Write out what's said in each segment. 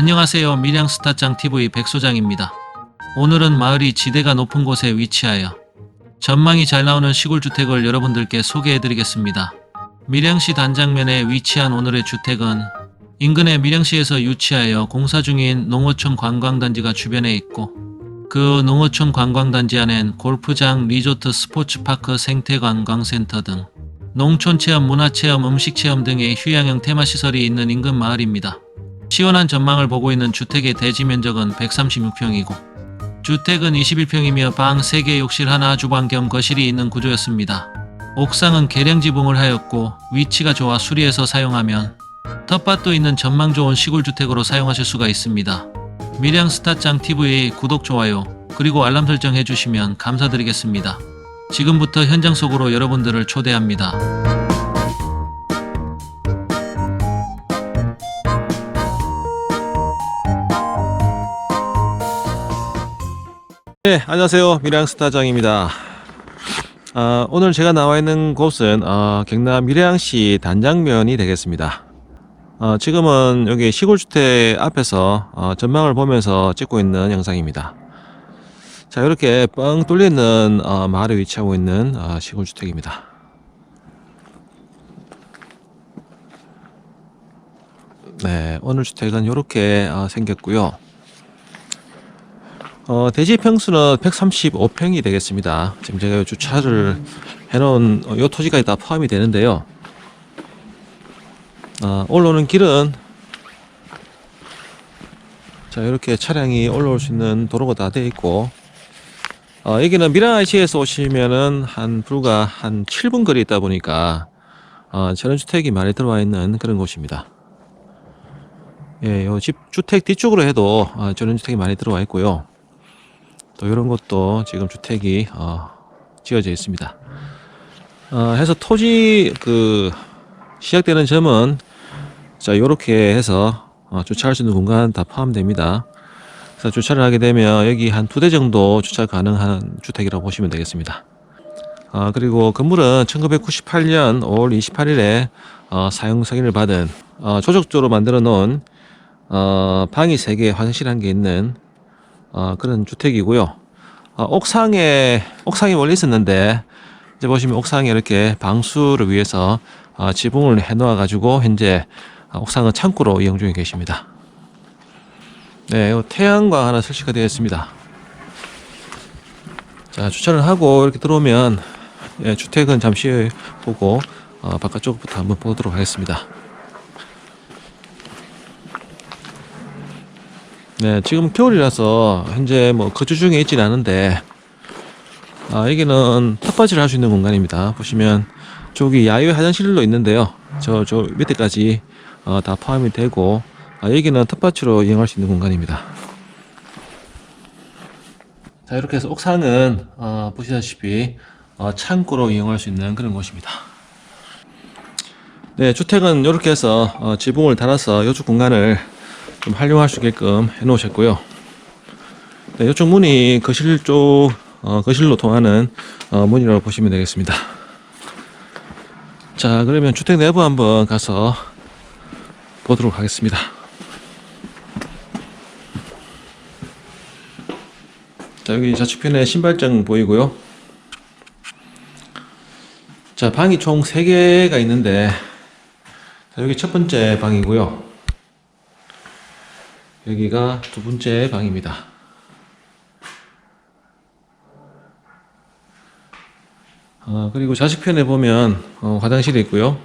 안녕하세요. 밀양스타짱TV 백소장입니다. 오늘은 마을이 지대가 높은 곳에 위치하여 전망이 잘 나오는 시골 주택을 여러분들께 소개해드리겠습니다. 밀양시 단장면에 위치한 오늘의 주택은 인근의 밀양시에서 유치하여 공사 중인 농어촌 관광단지가 주변에 있고 그 농어촌 관광단지 안엔 골프장, 리조트, 스포츠파크, 생태관광센터 등 농촌체험, 문화체험, 음식체험 등의 휴양형 테마시설이 있는 인근 마을입니다. 시원한 전망을 보고 있는 주택의 대지 면적은 136평이고 주택은 21평이며 방 3개, 욕실 하나, 주방 겸 거실이 있는 구조였습니다. 옥상은 계량 지붕을 하였고 위치가 좋아 수리해서 사용하면 텃밭도 있는 전망 좋은 시골 주택으로 사용하실 수가 있습니다. 밀양 스타짱 TV 구독 좋아요 그리고 알람 설정 해주시면 감사드리겠습니다. 지금부터 현장 속으로 여러분들을 초대합니다. 네, 안녕하세요. 밀양스타장입니다. 아, 오늘 제가 나와 있는 곳은 어, 경남 밀양시 단장면이 되겠습니다. 어, 지금은 여기 시골주택 앞에서 어, 전망을 보면서 찍고 있는 영상입니다. 자, 이렇게 뻥 뚫리는 어, 마을에 위치하고 있는 어, 시골주택입니다. 네, 오늘 주택은 이렇게 어, 생겼고요. 어, 대지 평수는 135평이 되겠습니다. 지금 제가 요 주차를 해놓은 어, 요 토지까지 다 포함이 되는데요. 어, 올라오는 길은 자 이렇게 차량이 올라올 수 있는 도로가 다 되어 있고 어, 여기는 미라시에서 오시면은 한 불과 한 7분 거리 있다 보니까 어, 전원주택이 많이 들어와 있는 그런 곳입니다. 예, 요집 주택 뒤쪽으로 해도 어, 전원주택이 많이 들어와 있고요. 또 이런 것도 지금 주택이 어, 지어져 있습니다. 어, 해서 토지 그 시작되는 점은 자 이렇게 해서 어, 주차할 수 있는 공간 다 포함됩니다. 그래서 주차를 하게 되면 여기 한 두 대 정도 주차 가능한 주택이라고 보시면 되겠습니다. 어, 그리고 건물은 1998년 5월 28일에 어, 사용 승인을 받은 어, 조적조로 만들어 놓은 어, 방이 3개, 화장실 한 개 있는 어, 그런 주택이고요. 어, 옥상에 옥상이 원래 있었는데 이제 보시면 옥상에 이렇게 방수를 위해서 어, 지붕을 해놓아 가지고 현재 어, 옥상은 창고로 이용 중에 계십니다. 네, 요 태양광 하나 설치가 되어 있습니다. 자 주차를 하고 이렇게 들어오면 예, 주택은 잠시 보고 어, 바깥쪽부터 한번 보도록 하겠습니다. 네, 지금 겨울이라서 현재 뭐 거주 중에 있지는 않은데 아, 여기는 텃밭을 할 수 있는 공간입니다. 보시면 저기 야외 화장실도 있는데요. 저, 저 밑에까지 어, 다 포함이 되고 아, 여기는 텃밭으로 이용할 수 있는 공간입니다. 자, 이렇게 해서 옥상은 어, 보시다시피 어, 창고로 이용할 수 있는 그런 곳입니다. 네, 주택은 이렇게 해서 어, 지붕을 달아서 이쪽 공간을 좀 활용할 수 있게끔 해 놓으셨고요. 네, 이쪽 문이 거실 쪽, 어, 거실로 통하는 어, 문이라고 보시면 되겠습니다. 자, 그러면 주택 내부 한번 가서 보도록 하겠습니다. 자, 여기 좌측편에 신발장 보이고요. 자, 방이 총 3개가 있는데, 자, 여기 첫 번째 방이고요. 여기가 두 번째 방입니다. 어, 그리고 좌측편에 보면 어, 화장실이 있고요.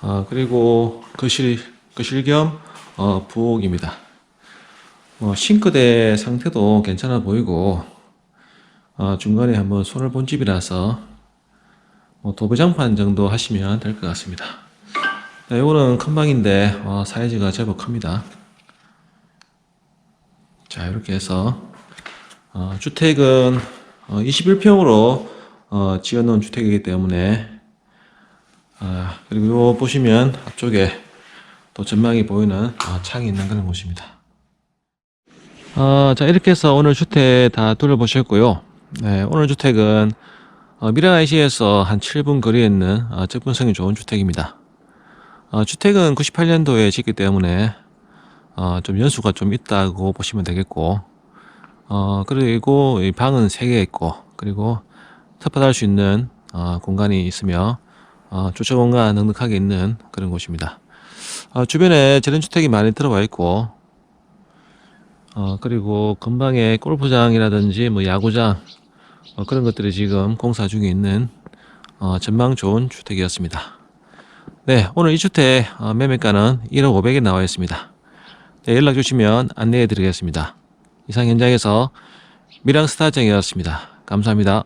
아, 그리고 거실, 거실 겸 어, 부엌입니다. 어, 싱크대 상태도 괜찮아 보이고 어, 중간에 한번 손을 본 집이라서 뭐 도배장판 정도 하시면 될 것 같습니다. 네, 이거는 큰 방인데 어, 사이즈가 제법 큽니다. 자 이렇게 해서 어, 주택은 어, 21평으로 어, 지어놓은 주택이기 때문에 아, 그리고 요 보시면 앞쪽에 또 전망이 보이는 어, 창이 있는 그런 곳입니다. 어, 자 이렇게 해서 오늘 주택 다 둘러보셨고요. 네, 오늘 주택은 어, 미랑 IC에서 한 7분 거리에 있는 어, 접근성이 좋은 주택입니다. 어, 주택은 98년도에 짓기 때문에 어, 좀 연수가 좀 있다고 보시면 되겠고, 어, 그리고 이 방은 3개 있고, 그리고 텃밭할 수 있는 어, 공간이 있으며, 어, 주차 공간 넉넉하게 있는 그런 곳입니다. 어, 주변에 저렴주택이 많이 들어와 있고, 어, 그리고 근방에 골프장이라든지 뭐 야구장, 어, 그런 것들이 지금 공사 중에 있는 어, 전망 좋은 주택이었습니다. 네, 오늘 이 주택 어, 매매가는 1억 500에 나와 있습니다. 네, 연락 주시면 안내해 드리겠습니다. 이상 현장에서 미랑스타장이었습니다. 감사합니다.